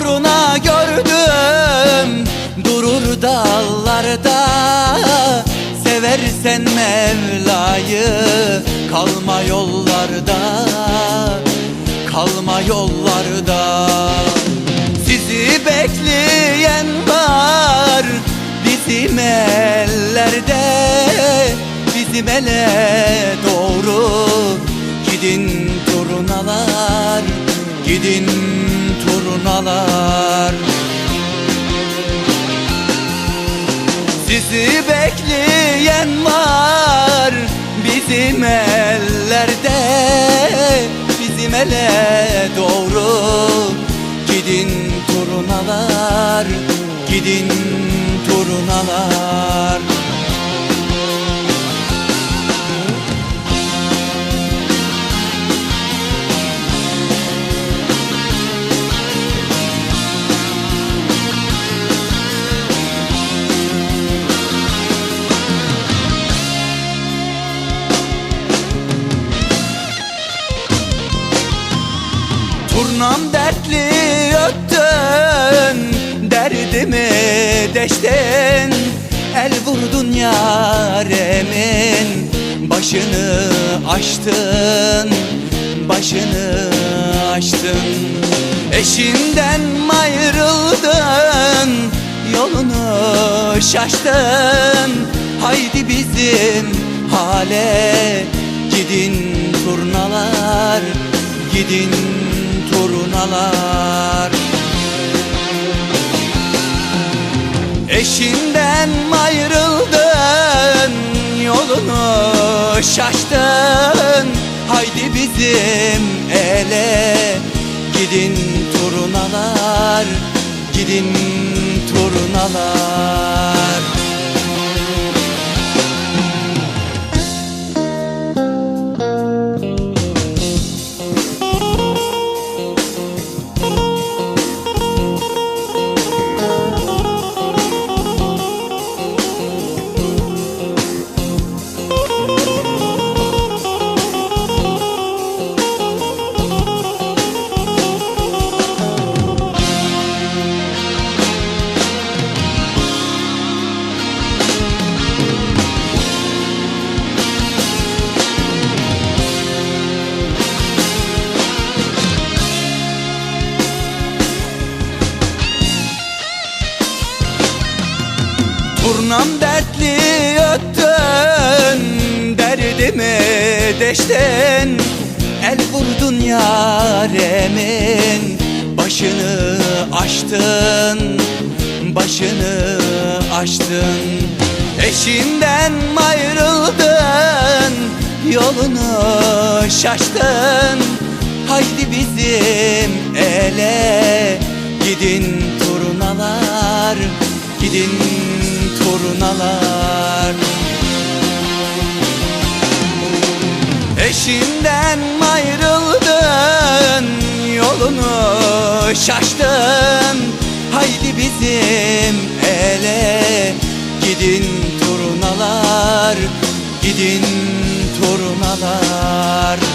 turna gördüm. Durur dallarda Seversen Mevla'yı. Kalma yollarda Kalma yollarda. Sizi bekleyen var Bizim ellerde. Bizim ele doğru Gidin turnalar Gidin turnalar Sizi bekleyen var Bizim ellerde Bizim ele doğru. Gidin turnalar Gidin turnalar Turnam dertli öttün Derdimi deştin. El vurdun yaremin Başını açtın Başını açtın. Eşinden ayrıldın Yolunu şaştın. Haydi bizim hale Gidin turnalar Gidin turnalar Eşinden ayrıldın Yolunu şaştın. Haydi bizim ele Gidin turnalar Gidin turnalar Turnam dertli öttün Derdimi deştin El vurdun yaremin Başını açtın Başını açtın. Eşinden ayrıldın Yolunu şaştın. Haydi bizim ele Gidin turnalar Gidin turnalar Eşinden ayrıldın Yolunu şaştın. Haydi bizim ele Gidin turnalar Gidin turnalar